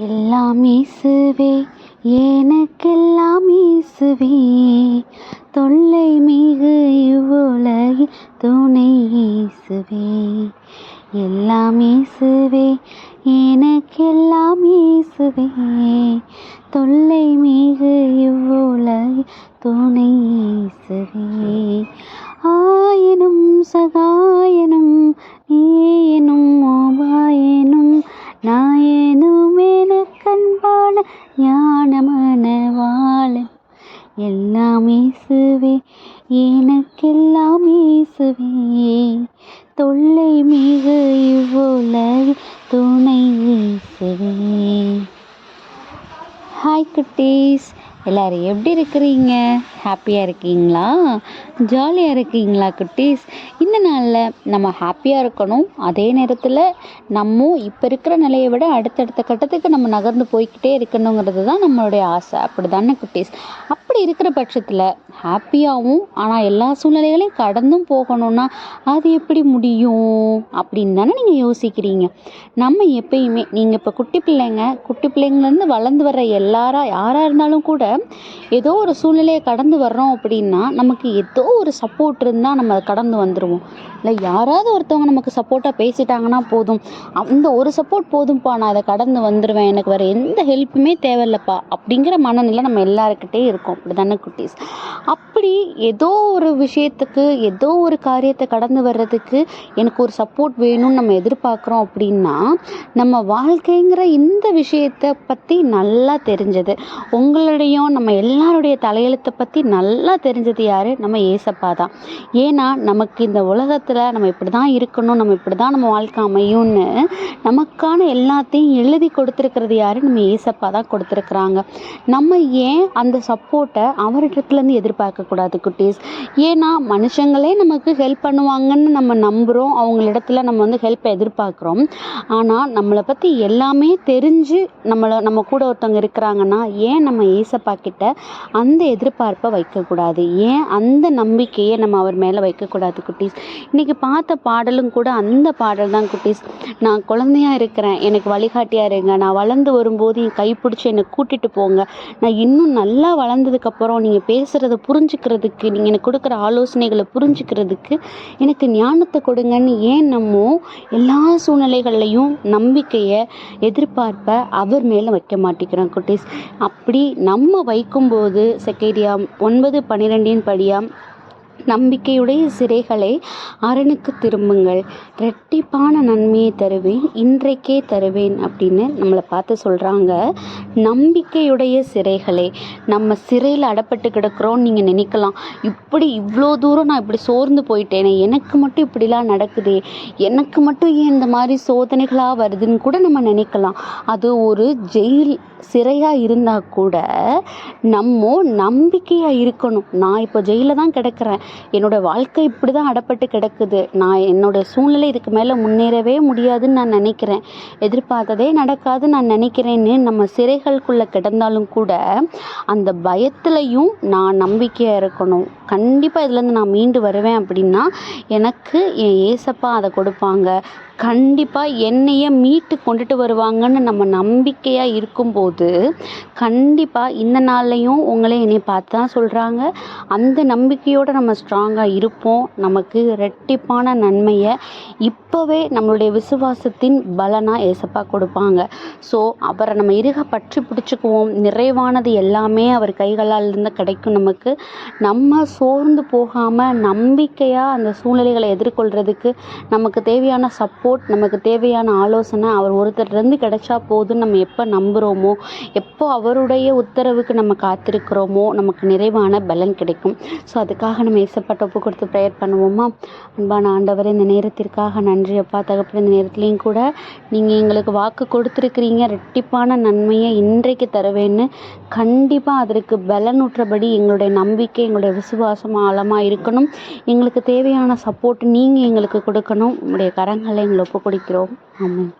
எல்லாம் இயேசுவே எனக்கெல்லாம் இயேசுவே. தொல்லை மிகு இவ்வுலகில் துணை இயேசுவே. எல்லாம் இயேசுவே எனக்கெல்லாம் இயேசுவே. தொல்லை மிகு இவ்வுலகில் துணை இயேசுவே எனக்கெல்லாம் இயேசுவே தொல்லை மிகு இவ்வுலகில் துணை இயேசுவே ஹாய் குட்டீஸ். எல்லோரும் எப்படி இருக்கிறீங்க? ஹாப்பியாக இருக்கீங்களா? ஜாலியாக இருக்கீங்களா குட்டீஸ்? இந்த நாளில் நம்ம ஹாப்பியாக இருக்கணும். அதே நேரத்தில் நம்ம இப்போ இருக்கிற நிலையை விட அடுத்தடுத்த கட்டத்துக்கு நம்ம நகர்ந்து போய்க்கிட்டே இருக்கணுங்கிறது தான் நம்மளுடைய ஆசை. அப்படி தானே குட்டீஸ்? அப்படி இருக்கிற பட்சத்தில் ஹாப்பியாகவும் ஆனால் எல்லா சூழ்நிலைகளையும் கடந்தும் போகணும்னா அது எப்படி முடியும்? அப்படின்னு தானே நீங்கள் யோசிக்கிறீங்க. நம்ம எப்பயுமே நீங்கள் இப்போ குட்டி பிள்ளைங்க குட்டி பிள்ளைங்கலேருந்து வளர்ந்து வர்ற எல்லாரா யாராக இருந்தாலும் கூட ஏதோ ஒரு சூழ்நிலையை கடந்து வர்றோம் அப்படின்னா நமக்கு ஏதோ ஒரு சப்போர்ட் இருந்தால் நம்ம அதை கடந்து வந்துடுவோம் இல்லை யாராவது ஒருத்தவங்க நமக்கு சப்போர்ட்டாக பேசிட்டாங்கன்னா போதும். அந்த ஒரு சப்போர்ட் போதும்ப்பா நான் அதை கடந்து வந்துடுவேன் எனக்கு வேறு எந்த ஹெல்ப்புமே தேவையில்லப்பா அப்படிங்கிற மனநிலை நம்ம எல்லாருக்கிட்டே இருக்கோம். அப்படி தானே குட்டீஸ்? அப்படி ஏதோ ஒரு விஷயத்துக்கு ஏதோ ஒரு காரியத்தை கடந்து வர்றதுக்கு எனக்கு ஒரு சப்போர்ட் வேணும்னு நம்ம எதிர்பார்க்குறோம் அப்படின்னா நம்ம வாழ்க்கைங்கிற இந்த விஷயத்தை பற்றி நல்லா தெரிஞ்சது. உங்களுடையும் நம்ம எல்லாருடைய தலையெழுத்தை பற்றி நல்லா தெரிஞ்சது யார்? நம்ம ஏசப்பா தான். ஏன்னா நமக்கு இந்த உலகத்தில் நம்ம இப்படி தான் இருக்கணும் நம்ம இப்படி தான் நம்ம வாழ்க்கை அமையும்னு நமக்கான எல்லாத்தையும் எழுதி கொடுத்துருக்கிறது யார்? நம்ம ஏசப்பா தான் கொடுத்துருக்குறாங்க. நம்ம ஏன் அந்த சப்போர்ட்டை அவரிடத்துலேருந்து எதிர்பார்க்கக்கூடாது குட்டீஸ்? ஏன்னா மனுஷங்களே நமக்கு ஹெல்ப் பண்ணுவாங்கன்னு நம்ம நம்புகிறோம் அவங்களிடத்துல நம்ம வந்து ஹெல்ப்பை எதிர்பார்க்குறோம். ஆனால் நம்மளை பற்றி எல்லாமே தெரிஞ்சு நம்மளை நம்ம கூட ஒருத்தவங்க இருக்கிறாங்கன்னா ஏன் நம்ம ஏசப்பா கிட்ட அந்த எதிர்பார்ப்பை வைக்கக்கூடாது. ஏன்? அந்த நம்பிக்கையை நம்ம அவர் மேலே வைக்கக்கூடாது குட்டீஸ். இன்றைக்கி பார்த்த பாடலும் கூட அந்த பாடல் தான் குட்டீஸ். நான் குழந்தையா இருக்கிறேன். எனக்கு வழிகாட்டியாக இருங்க. நான் வளர்ந்து வரும்போது என் கைப்பிடிச்சி என்னை கூட்டிகிட்டு போங்க. நான் இன்னும் நல்லா வளர்ந்ததுக்கப்புறம் நீங்கள் பேசுகிறத புரிஞ்சுக்கிறதுக்கு நீங்கள் எனக்கு கொடுக்குற ஆலோசனைகளை புரிஞ்சுக்கிறதுக்கு எனக்கு ஞானத்தை கொடுங்கன்னு ஏன் நம்ம எல்லா சூழ்நிலைகள்லையும் நம்பிக்கையை எதிர்பார்ப்பை அவர் மேலே வைக்க மாட்டேங்கிறோம் குட்டீஸ். அப்படி நம்ம வைக்கும்போது செகேரியா ஒன்பது பன்னிரெண்டின் படியாம் நம்பிக்கையுடைய சிறைகளை அரணுக்கு திரும்புங்கள். ரெட்டிப்பான நன்மையை தருவேன் இன்றைக்கே தருவேன் அப்படின்னு நம்மளை பார்த்து சொல்கிறாங்க நம்பிக்கையுடைய சிறைகளே நம்ம சிறையில் அடப்பட்டு கிடக்கிறோன்னு நீங்கள் நினைக்கலாம். இப்படி இவ்வளோ தூரம் நான் இப்படி சோர்ந்து போயிட்டேனே எனக்கு மட்டும் இப்படிலாம் நடக்குதே எனக்கு மட்டும் ஏன் இந்த மாதிரி சோதனைகளாக வருதுன்னு கூட நம்ம நினைக்கலாம். அது ஒரு ஜெயில் சிறையாக இருந்தால் கூட நம்ம நம்பிக்கையாக இருக்கணும். நான் இப்போ ஜெயிலில் தான் கிடக்கிறேன். என்னோடய வாழ்க்கை இப்படி தான் அடப்பட்டு கிடக்குது. நான் என்னோடய சூழ்நிலை இதுக்கு மேலே முன்னேறவே முடியாதுன்னு நான் நினைக்கிறேன். எதிர்பார்த்ததே நடக்காது நான் நினைக்கிறேன்னு நம்ம சிறைகளுக்குள்ளே கிடந்தாலும் கூட அந்த பயத்துலையும் நான் நம்பிக்கையாக இருக்கணும். கண்டிப்பாக இதுலேருந்து நான் மீண்டு வருவேன் அப்படின்னா எனக்கு என் ஏசப்பா அதை கொடுப்பாங்க. கண்டிப்பாக என்னையே மீட்டு கொண்டுட்டு வருவாங்கன்னு நம்ம நம்பிக்கையாக இருக்கும்போது கண்டிப்பாக இந்த நாள்லையும் உங்களே என்னை பார்த்து தான் சொல்கிறாங்க அந்த நம்பிக்கையோடு நம்ம ஸ்ட்ராங்காக இருப்போம். நமக்கு ரெட்டிப்பான நன்மையை இப்போவே நம்மளுடைய விசுவாசத்தின் பலனாக ஏசப்பா கொடுப்பாங்க. ஸோ அவரை நம்ம இருக பற்றி பிடிச்சிக்குவோம். நிறைவானது எல்லாமே அவர் கைகளால் இருந்து கிடைக்கும் நமக்கு. நம்ம சோர்ந்து போகாமல் நம்பிக்கையாக அந்த சூழ்நிலைகளை எதிர்கொள்கிறதுக்கு நமக்கு தேவையான சப்போர்ட் நமக்கு தேவையான ஆலோசனை அவர் ஒருத்தர்லேருந்து கிடைச்சா போதும்னு நம்ம எப்போ நம்புகிறோமோ எப்போ அவருடைய உத்தரவுக்கு நம்ம காத்திருக்கிறோமோ நமக்கு நிறைவான பலன் கிடைக்கும். ஸோ அதுக்காக நம்ம ஏசப்பட்ட ஒப்பு கொடுத்து ப்ரேயர் பண்ணுவோமா? அன்பான ஆண்டவர் இந்த நேரத்திற்காக நன்றி அப்பா. தகப்பன இந்த நேரத்துலேயும் கூட நீங்கள் எங்களுக்கு வாக்கு கொடுத்துருக்கிறீங்க. ரெட்டிப்பான நன்மையை இன்றைக்கு தருவேன்னு கண்டிப்பாக அதற்கு பலனுற்றபடி எங்களுடைய நம்பிக்கை எங்களுடைய விசுவாசம் ஆழமாக இருக்கணும். எங்களுக்கு தேவையான சப்போர்ட் நீங்கள் எங்களுக்கு கொடுக்கணும். உங்களுடைய கரங்களில் எங்களை ஒப்பு கொடுக்கிறோம் ஆமாம்